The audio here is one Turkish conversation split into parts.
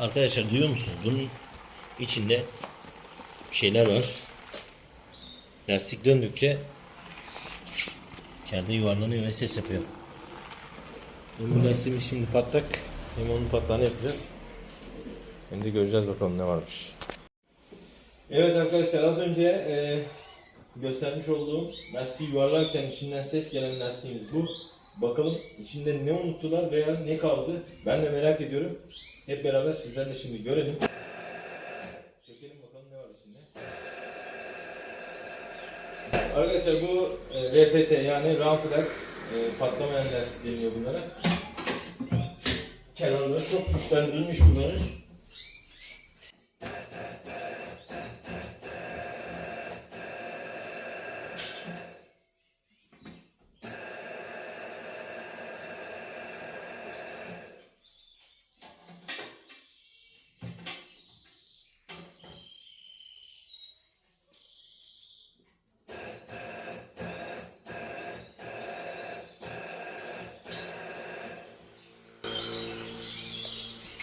Arkadaşlar duyuyor musunuz? Bunun içinde şeyler var. Lastik döndükçe içeride yuvarlanıyor ve ses yapıyor. Bu lastiğimiz şimdi patlak hem onun patlağını yapacağız. Hem de göreceğiz bakalım ne varmış. Evet arkadaşlar az önce e, göstermiş olduğum lastiği yuvarlarken içinden ses gelen lastiğimiz bu. Bakalım içinde ne unuttular veya ne kaldı ben de merak ediyorum. Hep beraber sizlerle şimdi görelim. Çekelim bakalım ne var içinde. Arkadaşlar bu e, RPT yani Run Flag e, patlamayan lastik deniyor bunlara. Kenarları çok güçlendirilmiş bunların.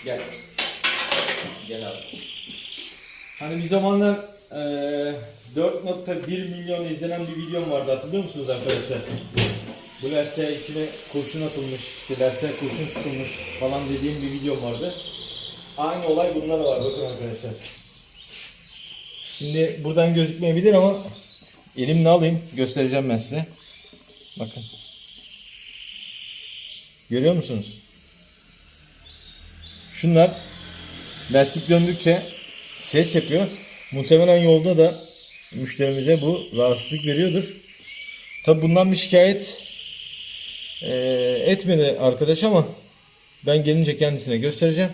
Gel. Gel abi. Hani bir zamanlar eee 4.1 milyon izlenen bir videom vardı hatırlıyor musunuz arkadaşlar? Bu lastiğe içine kurşun atılmış, işte lastiğe kurşun sıkılmış falan dediğim bir videom vardı. Aynı olay bunda da var bakın arkadaşlar. Şimdi buradan gözükmeyebilir ama elimle alayım göstereceğim ben size. Bakın. Görüyor musunuz? Şunlar lastik döndükçe ses yapıyor. Muhtemelen yolda da müşterimize bu rahatsızlık veriyordur. Tabi bundan bir şikayet eee, etmedi arkadaş ama ben gelince kendisine göstereceğim.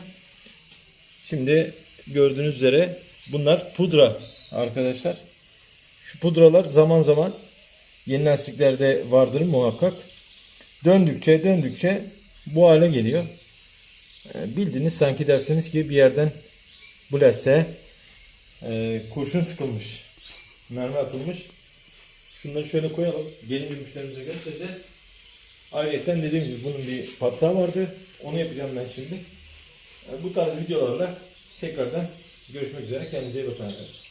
Şimdi gördüğünüz üzere bunlar pudra arkadaşlar. Şu pudralar zaman zaman yeni lastiklerde vardır muhakkak. Döndükçe döndükçe bu hale geliyor. E, Bildiğiniz sanki derseniz ki bir yerden bu lastiğe e, kurşun sıkılmış. Mermi atılmış. Şunları şöyle koyalım. Gelince müşterimize göstereceğiz. Ayrıca dediğim gibi bunun bir patlağı vardı. Onu yapacağım ben şimdi. E, bu tarz videolarla tekrardan görüşmek üzere. Kendinize iyi bakın arkadaşlar.